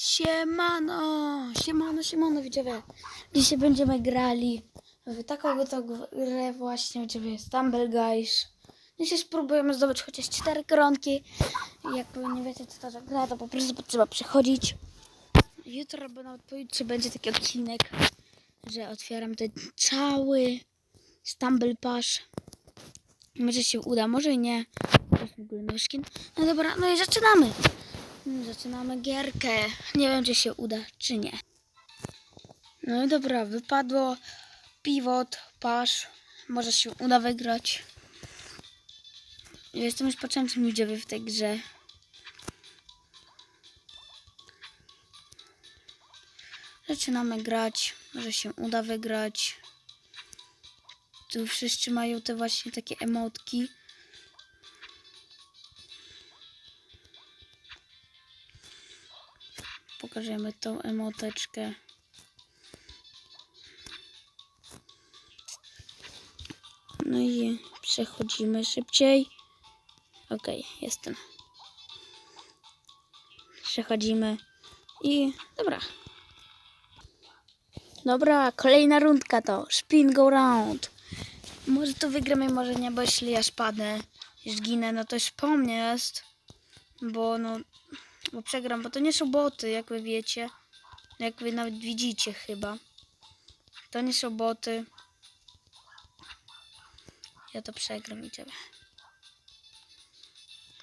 Siemano, siemano, siemano, widzowie. Dzisiaj będziemy grali w taką oto grę właśnie, widzowie, Stumble Guys. Dzisiaj spróbujemy zdobyć chociaż cztery koronki. I Jak nie wiecie, co to za gra, to po prostu trzeba przechodzić. Jutro albo nawet pojutrze będzie taki odcinek, że otwieram ten cały Stumble Pass. Może się uda, może nie. No dobra, no i zaczynamy. Zaczynamy gierkę. Nie wiem, czy się uda, czy nie. No i dobra, wypadło pivot, pasz. Może się uda wygrać. Jestem już początkiem widzowie w tej grze. Zaczynamy grać. Może się uda wygrać. Tu wszyscy mają te właśnie takie emotki. Pokażemy tą emoteczkę. No i przechodzimy szybciej. Okej, jestem. Przechodzimy i dobra. Dobra, kolejna rundka to spin go round. Może to wygramy, może nie, bo jeśli ja spadnę i zginę, no to już po mnie jest. Bo no, bo przegram, bo to nie są boty, jak wy wiecie. Jak wy nawet widzicie chyba. To nie są boty. Ja to przegram, idziemy.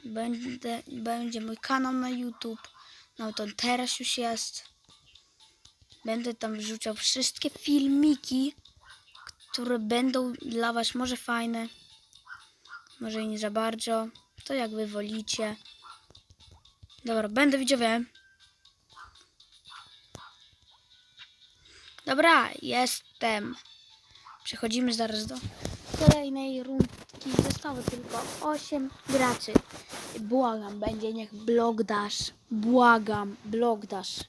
Będę, będzie mój kanał na YouTube. No to teraz już jest. Będę tam wrzucał wszystkie filmiki, które będą dla was może fajne, może i nie za bardzo. To jak wy wolicie. Dobra, będę widzowie. Dobra, jestem. Przechodzimy zaraz do kolejnej rundki. Zostało tylko 8 graczy. Błagam, będzie niech blok dasz. Błagam, blok dasz.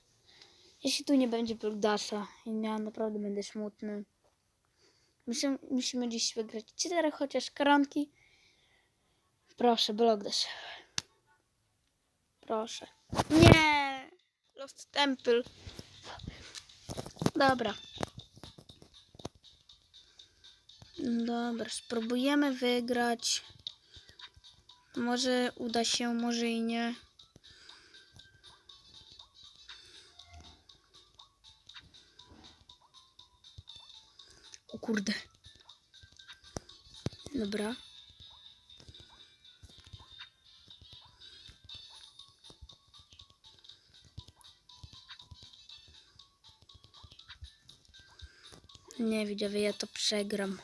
Jeśli tu nie będzie blok dasha, ja naprawdę będę smutny. Musimy, musimy dziś wygrać 4 chociaż koronki. Proszę, blok dasz. Proszę. Nie! Lost Temple. Dobra. Dobra, spróbujemy wygrać. Może uda się, może i nie. O kurde. Dobra. Nie widzowie, ja to przegram.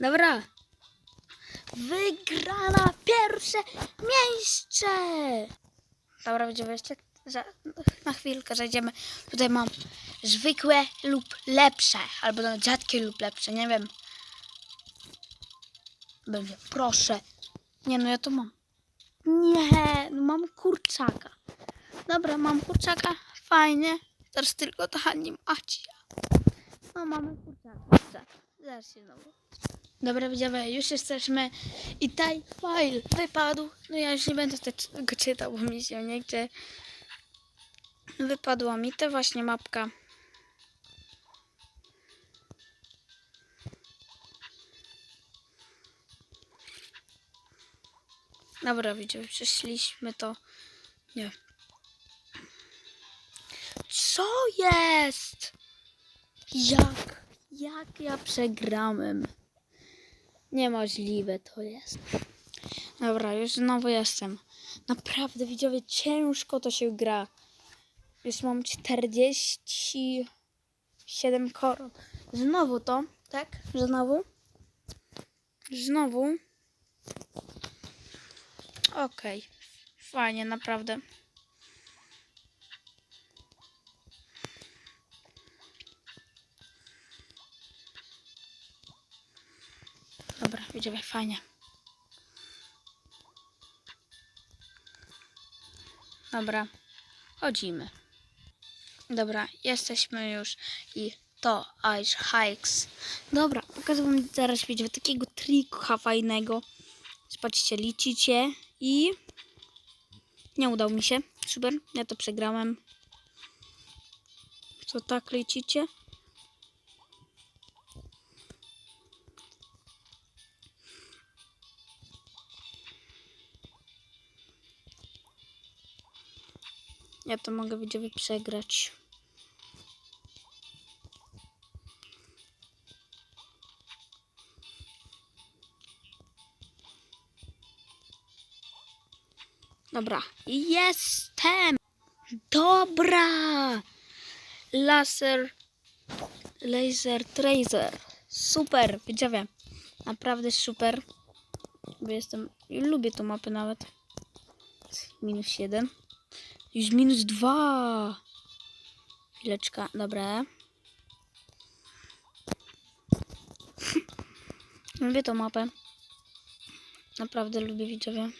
Dobra. Wygrana pierwsze miejsce. Dobra, widzowie, jeszcze za, na chwilkę zajdziemy. Tutaj mam zwykłe lub lepsze, albo nawet rzadkie lub lepsze, nie wiem. Będzie, proszę. Nie, no ja to mam. Nie, no mam kurczaka. Dobra, mam kurczaka, fajnie. Teraz tylko ta animacja. No, mamy kurczaka. Zaraz, się znowu. Dobra, widzowie, już jesteśmy. I taj file wypadł. No ja już nie będę tego czytał, bo mi się nie chce. Wypadła mi ta właśnie mapka. Dobra, widzowie, przeszliśmy to. Nie. Co jest? Jak? Jak ja przegrałem? Niemożliwe to jest. Dobra, już znowu jestem. Naprawdę, widzowie, ciężko to się gra. Już mam 47 koron. Znowu to, tak? Znowu? Znowu? Okej. Fajnie, naprawdę. Dobra, widzowie, fajnie. Dobra, chodzimy. Dobra, jesteśmy już i to Ice Hikes. Dobra, pokażę wam zaraz wiecie, takiego trika fajnego. Zobaczcie, licicie i nie udał mi się. Super, ja to przegrałem. Co tak lecicie? Ja to mogę widzowie przegrać. Dobra, jestem! Dobra! Laser, laser tracer. Super, widzowie. Naprawdę super. Bo jestem, lubię tą mapę nawet. Minus jeden. Już minus dwa. Chwileczka, dobra. lubię tą mapę. Naprawdę lubię widzowie.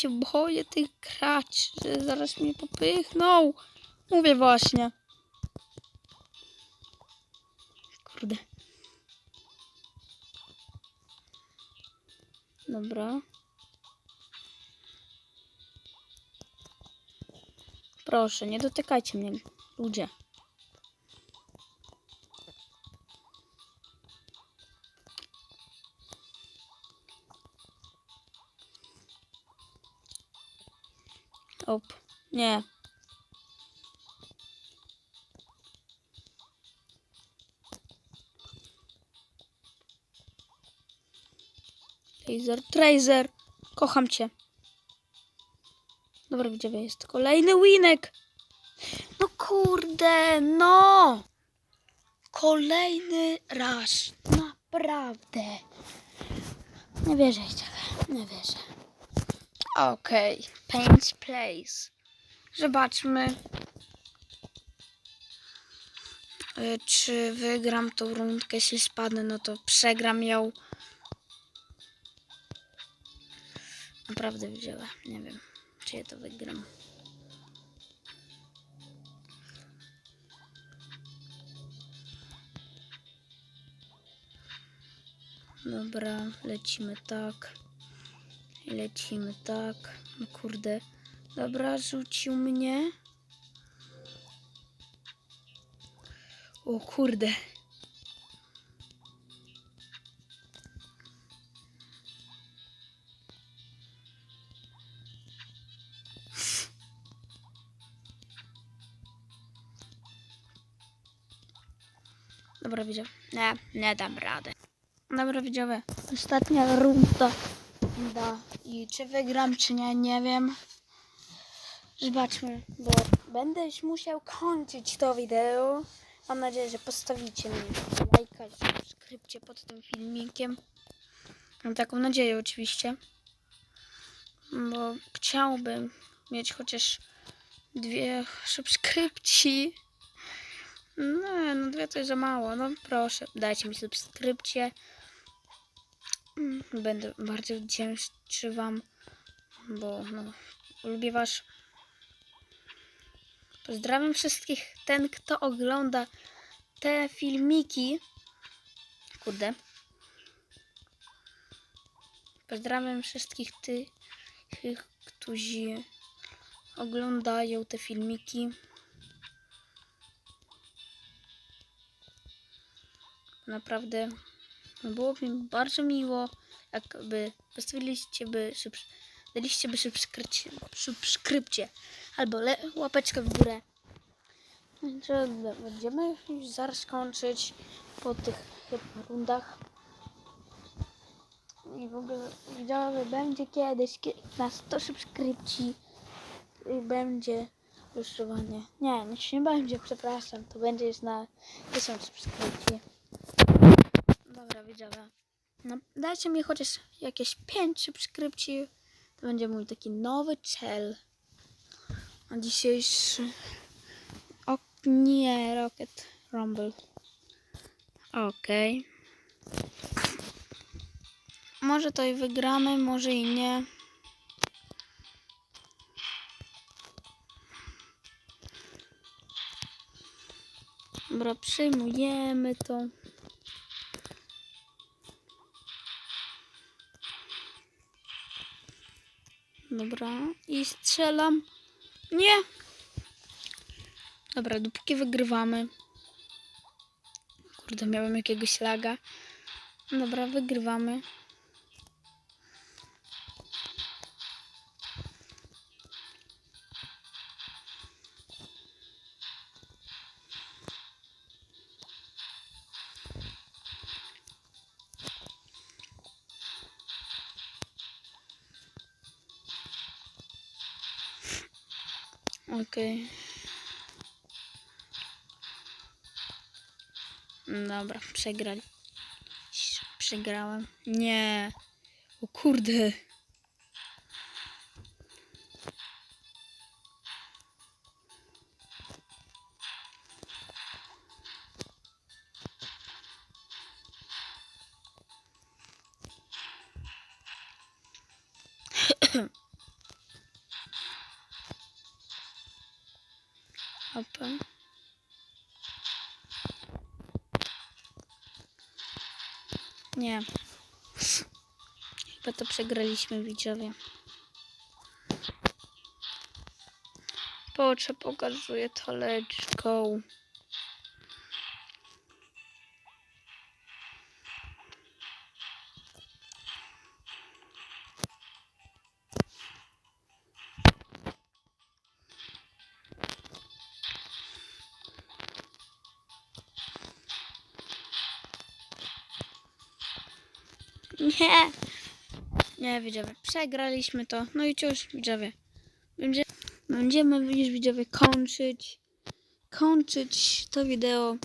Się boję tych graczy, że zaraz mnie popychną. Mówię właśnie. Kurde. Dobra. Proszę, nie dotykajcie mnie, ludzie. Nie. Laser, Tracer, kocham cię. Dobra, widzowie, jest kolejny winek. No kurde, no. Kolejny raz. Naprawdę. Nie wierzę, widzowie, nie wierzę. Okej, Paint Place. Zobaczmy, y, czy wygram tą rundkę. Jeśli spadnę, no to przegram ją. Naprawdę widziała. Nie wiem, czy ja to wygram. Dobra, lecimy tak. Lecimy tak. No kurde. Dobra, rzucił mnie. O kurde. Dobra, widział. Nie, nie dam rady. Dobra, widzowie. Ostatnia runda. Da. I czy wygram, czy nie, nie wiem. Zobaczmy, bo będę już musiał kończyć to wideo. Mam nadzieję, że postawicie mi lajka subskrypcję pod tym filmikiem. Mam taką nadzieję oczywiście. Bo chciałbym mieć chociaż dwie subskrypcji. No, no dwie to jest za mało. No proszę, dajcie mi subskrypcję. Mm, Będę bardzo wdzięczny Wam, bo no, lubię Was. Pozdrawiam wszystkich, ten kto ogląda te filmiki. Kurde. Pozdrawiam wszystkich tych, którzy oglądają te filmiki. Naprawdę było mi bardzo miło, jakby postawiliście by, daliście by subskrypcję, subskrypcję albo le- łapeczkę w górę. Będziemy już zaraz kończyć po tych rundach. I w ogóle widzowie będzie kiedyś kie- na 100 subskrypcji i będzie losowanie. Nie, nic nie będzie, przepraszam. To będzie już na 1000 subskrypcji. Dobra, widzowie. No, dajcie mi chociaż jakieś 5 subskrypcji. To będzie mój taki nowy cel. A dzisiejszy... O nie, Rocket Rumble. Okej. Okay. Może to i wygramy, może i nie. Dobra, przyjmujemy to. Dobra, i strzelam. Nie! Dobra, dopóki wygrywamy. Kurde, miałem jakiegoś laga. Dobra, wygrywamy. Okej. Dobra, przegrali. Przegrałem. Nie. O kurde. Open. Nie. Chyba to przegraliśmy widzowie. Poczę pokazuję to let's go. Nie. Nie, widzowie, przegraliśmy to. No i cóż, widzowie. Będzie, będziemy już, widzowie, kończyć. Kończyć to wideo.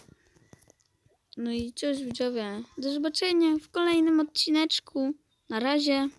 No i cóż, widzowie. Do zobaczenia w kolejnym odcineczku. Na razie.